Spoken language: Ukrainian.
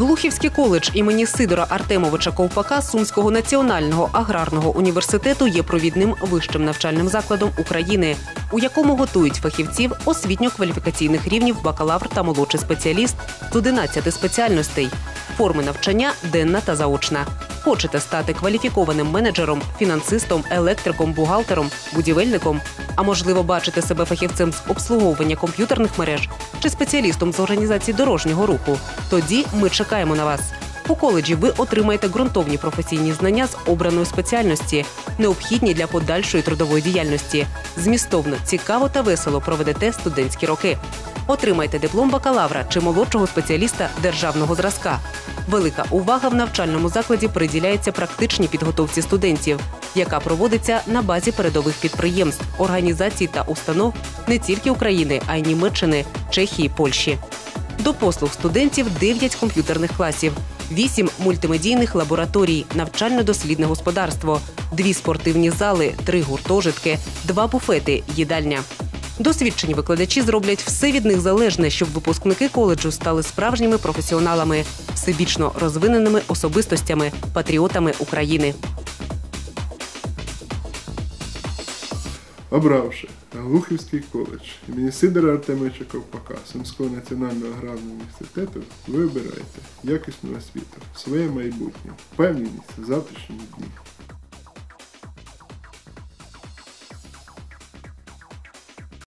Глухівський коледж імені Сидора Артемовича Ковпака Сумського національного аграрного університету є провідним вищим навчальним закладом України, у якому готують фахівців освітньо-кваліфікаційних рівнів бакалавр та молодший спеціаліст з 11 спеціальностей. Форми навчання денна та заочна. Хочете стати кваліфікованим менеджером, фінансистом, електриком, бухгалтером, будівельником, а можливо, бачите себе фахівцем з обслуговування комп'ютерних мереж чи спеціалістом з організації дорожнього руху. Тоді ми чекаємо на вас. У коледжі ви отримаєте ґрунтовні професійні знання з обраної спеціальності, необхідні для подальшої трудової діяльності. Змістовно, цікаво та весело проведете студентські роки. Отримайте диплом бакалавра чи молодшого спеціаліста державного зразка. Велика увага в навчальному закладі приділяється практичній підготовці студентів, яка проводиться на базі передових підприємств, організацій та установ не тільки України, а й Німеччини, Чехії, Польщі. До послуг студентів 9 комп'ютерних класів, 8 мультимедійних лабораторій, навчально-дослідне господарство, 2 спортивні зали, 3 гуртожитки, 2 буфети, їдальня. Досвідчені викладачі зроблять все від них залежне, щоб випускники коледжу стали справжніми професіоналами, всебічно розвиненими особистостями, патріотами України. Обравши Глухівський коледж імені Сидора Артемовича Ковпака Сумського національного аграрного університету, ви обираєте якісну освіту, своє майбутнє, впевненість в завтрашньому дні.